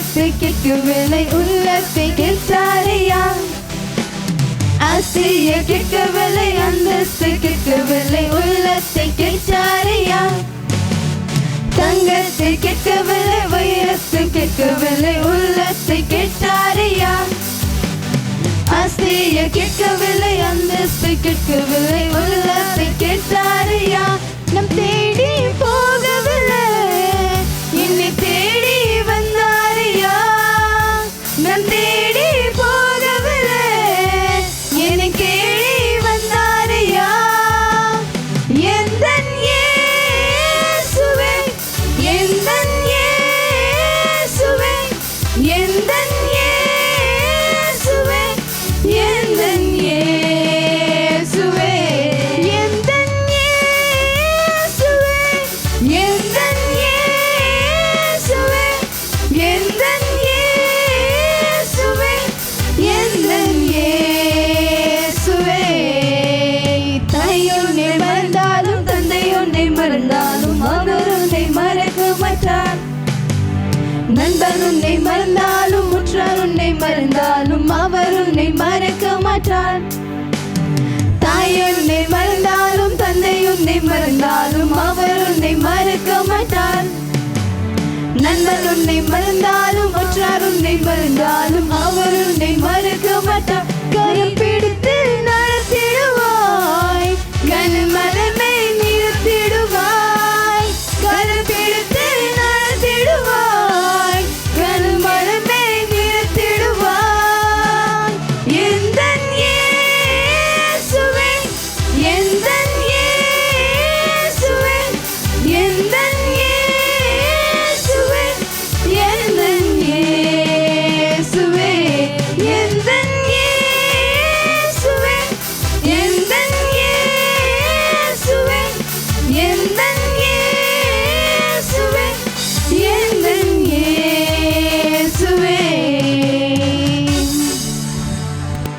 உள்ளத்தை கேட்கும் கேட்கவில்லை உள்ளத்தை கேட்டாரையா ஆசைய கேட்கவில்லை அந்தஸ்து கேட்கவில்லை உள்ளத்தை கேட்டாரையா தங்கத்தை கேட்கவில்லை வைரத்தை கேட்கவில்லை உள்ளத்தை கேட்டாரையா ஆசைய கேட்கவில்லை அந்தஸ்து கேட்கவில்லை உள்ள நண்பர் உன்னை மறந்தாலும் உற்றார் உன்னை மறந்தாலும் அவர் உன்னை மறக்க மாட்டார். தாய் உன்னை உன்னை மறந்தாலும் உற்றார் உன்னை மறந்தாலும்